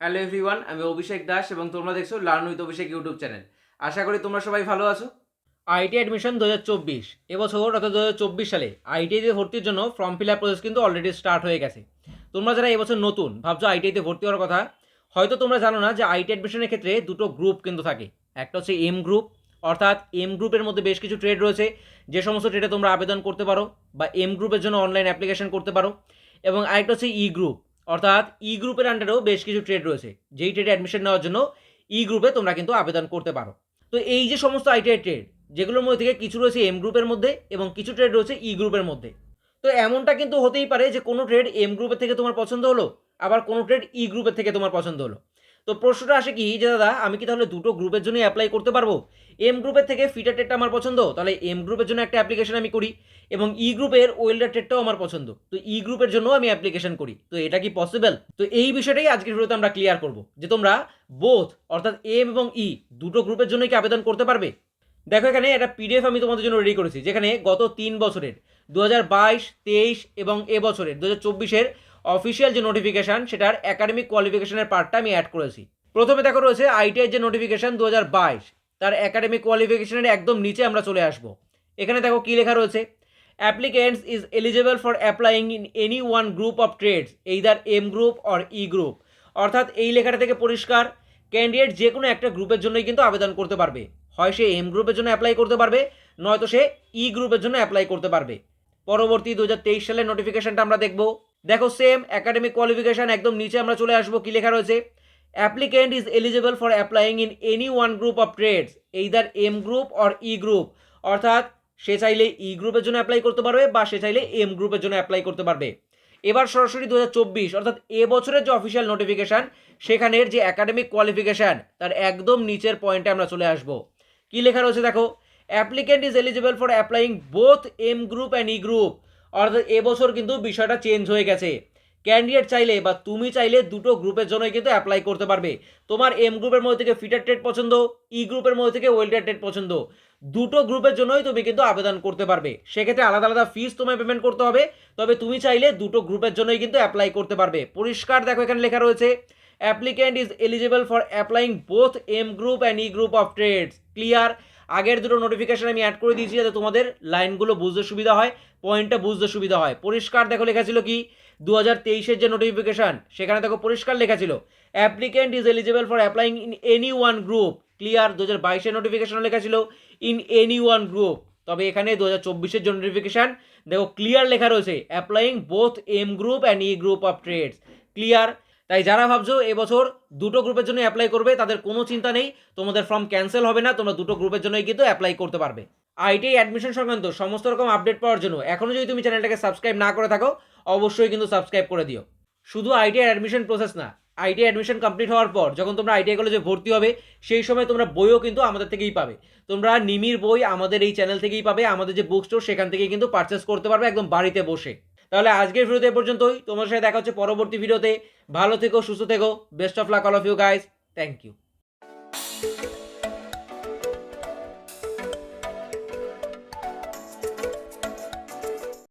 Hello everyone, আমি অভিষেক দাস এবং তোমরা দেখছ learn with Abhishek YouTube channel. আশা করি তোমরা সবাই ভালো আছো। আইটি অ্যাডমিশন দু হাজার চব্বিশ, এবছর অর্থাৎ দু হাজার চব্বিশ সালে আইটিআইতে ভর্তির জন্য ফর্ম ফিল আপ প্রসেস কিন্তু অলরেডি স্টার্ট হয়ে গেছে। তোমরা যারা এবছর নতুন, ভাবছ আইটিআইতে ভর্তি হওয়ার কথা, হয়তো তোমরা জানো না যে আইটি অ্যাডমিশনের ক্ষেত্রে দুটো গ্রুপ কিন্তু থাকে। একটা হচ্ছে এম গ্রুপ অর্থাৎ এম গ্রুপের মধ্যে বেশ কিছু ট্রেড রয়েছে। যে সমস্ত ট্রেডে তোমরা আবেদন করতে পারো বা এম গ্রুপের জন্য অনলাইন অ্যাপ্লিকেশন করতে পারো। এবং আরেকটা হচ্ছে ই গ্রুপ অর্থাৎ ই গ্রুপের আন্ডারেও বেশ কিছু ট্রেড রয়েছে। যেই ট্রেডে অ্যাডমিশন নেওয়ার জন্য ই গ্রুপে তোমরা কিন্তু আবেদন করতে পারো। তো এই যে সমস্ত আইটিআই ট্রেড যেগুলোর মধ্যে থেকে কিছু রয়েছে এম গ্রুপের মধ্যে এবং কিছু ট্রেড রয়েছে ই গ্রুপের মধ্যে। তো এমনটা কিন্তু হতেই পারে যে কোনো ট্রেড এম গ্রুপের থেকে তোমার পছন্দ হলো, আবার কোনো ট্রেড ই গ্রুপের থেকে তোমার পছন্দ হলো। তো প্রশ্নটা আসে কি, যে দাদা, আমি কি তাহলে দুটো গ্রুপের জন্যই অ্যাপ্লাই করতে পারব? এম গ্রুপের থেকে ফিটার ট্রেডটা আমার পছন্দ, তাহলে এম গ্রুপের জন্য একটা অ্যাপ্লিকেশন আমি করি, এবং ই গ্রুপের ওয়েল্ডার ট্রেডটাও আমার পছন্দ। তো ই গ্রুপের জন্য আমি অ্যাপ্লিকেশন করি। তো এটা কি পসিবল তো এই বিষয়টাই আজকের ভিডিওতে আমরা ক্লিয়ার করব, যে তোমরা বোথ অর্থাৎ এম এবং ই দুটো গ্রুপের জন্যই কি আবেদন করতে পারবে? দেখো এখানে একটা পিডিএফ আমি তোমাদের জন্য রেডি করেছি, যেখানে গত তিন বছরের দু হাজার বাইশ, তেইশ এবং এ বছরের দু হাজার চব্বিশের অফিসিয়াল যে নোটিফিকেশান, সেটার একাডেমিক কোয়ালিফিকেশনের পার্টটা আমি অ্যাড করেছি। প্রথমে দেখো রয়েছে আইটিআই যে নোটিফিকেশান দু হাজার বাইশ, তার একাডেমিক কোয়ালিফিকেশানের একদম নিচে আমরা চলে আসব। এখানে দেখো কী লেখা রয়েছে? Applicants is eligible for applying in any one group of trades either M group or E group অর্থাৎ এই লেখাটা থেকে পরিষ্কার ক্যান্ডিডেট যে কোনো একটা গ্রুপের জন্যই কিন্তু আবেদন করতে পারবে। হয় সে এম গ্রুপের জন্য অ্যাপ্লাই করতে পারবে, নয়তো সে ই গ্রুপের জন্য অ্যাপ্লাই করতে পারবে। পরবর্তী দু হাজার তেইশ সালের নোটিফিকেশানটা আমরা দেখব। দেখো সেম একাডেমিক কোয়ালিফিকেশন একদম নিচে আমরা চলে আসব, কী লেখা রয়েছে? Applicant is eligible for applying in any one group of trades এই either M group or E group অর্থাৎ, সে চাইলে ই গ্রুপের জন্য অ্যাপ্লাই করতে পারবে, বা সে চাইলে এম গ্রুপের জন্য অ্যাপ্লাই করতে পারবে। এবার সরাসরি দু হাজার চব্বিশ, অর্থাৎ এ বছরের যে অফিসিয়াল নোটিফিকেশান সেখানের যে একাডেমিক কোয়ালিফিকেশান তার একদম নিচের পয়েন্টে আমরা চলে আসব। কী লেখা রয়েছে দেখো? Applicant is eligible for applying both M group and E group অর্থাৎ এবছর কিন্তু বিষয়টা চেঞ্জ হয়ে গেছে। ক্যান্ডিডেট চাইলে বা তুমি চাইলে দুটো গ্রুপের জন্যই কিন্তু অ্যাপ্লাই করতে পারবে। তোমার এম গ্রুপের মধ্যে থেকে ফিটার ট্রেড পছন্দ ই গ্রুপের মধ্যে থেকে ওয়েল্ডার ট্রেড পছন্দ। দুটো গ্রুপের জন্যই তুমি কিন্তু আবেদন করতে পারবে। সেক্ষেত্রে আলাদা আলাদা ফিস তোমায় পেমেন্ট করতে হবে। তবে তুমি চাইলে দুটো গ্রুপের জন্যই কিন্তু অ্যাপ্লাই করতে পারবে। পরিষ্কার দেখো এখানে লেখা রয়েছে applicant is eligible for applying both M group and E group of trades clear আগের দুটো নোটিফিকেশন আমি অ্যাড করে দিয়েছি যাতে তোমাদের লাইনগুলো বুঝতে সুবিধা হয় পয়েন্টটা বুঝতে সুবিধা হয়। পরিষ্কার দেখো লেখা ছিল কি? দু হাজার তেইশের যে নোটিফিকেশান সেখানে দেখো পরিষ্কার লেখা ছিল applicant is eligible for applying in any one group clear দু হাজার বাইশের নোটিফিকেশান লেখা ছিল ইন এনি ওয়ান গ্রুপ তবে এখানে দু হাজার চব্বিশের যে নোটিফিকেশান দেখো ক্লিয়ার লেখা রয়েছে applying both M group and E group of trades clear তাই যারা ভাবছ এবছর দুটো গ্রুপের জন্য অ্যাপ্লাই করবে, তাদের কোনো চিন্তা নেই। তোমাদের ফর্ম ক্যান্সেল হবে না, তোমরা দুটো গ্রুপের জন্যই কিন্তু অ্যাপ্লাই করতে পারবে। আইটিআই অ্যাডমিশন সংক্রান্ত সমস্ত রকম আপডেট পাওয়ার জন্য এখনও যদি তুমি চ্যানেলটাকে সাবস্ক্রাইব না করে থাকো, অবশ্যই কিন্তু সাবস্ক্রাইব করে দিও। শুধু আইটিআই অ্যাডমিশন প্রসেস না আইটিআই অ্যাডমিশন কমপ্লিট হওয়ার পর যখন তোমরা আইটিআই কলেজে ভর্তি হবে, সেই সময় তোমরা বইও কিন্তু আমাদের থেকেই পাবে। তোমরা নিমির বই আমাদের এই চ্যানেল থেকেই পাবে, আমাদের যে বুক স্টোর সেখান থেকেই কিন্তু পারচেস করতে পারবে একদম বাড়িতে বসে। তাহলে আজকের ভিডিওতে এ পর্যন্তই। তোমার সাথে দেখা হচ্ছে পরবর্তী ভিডিওতে। ভালো থেকো, সুস্থ থেকো। Best of luck all of you guys thank you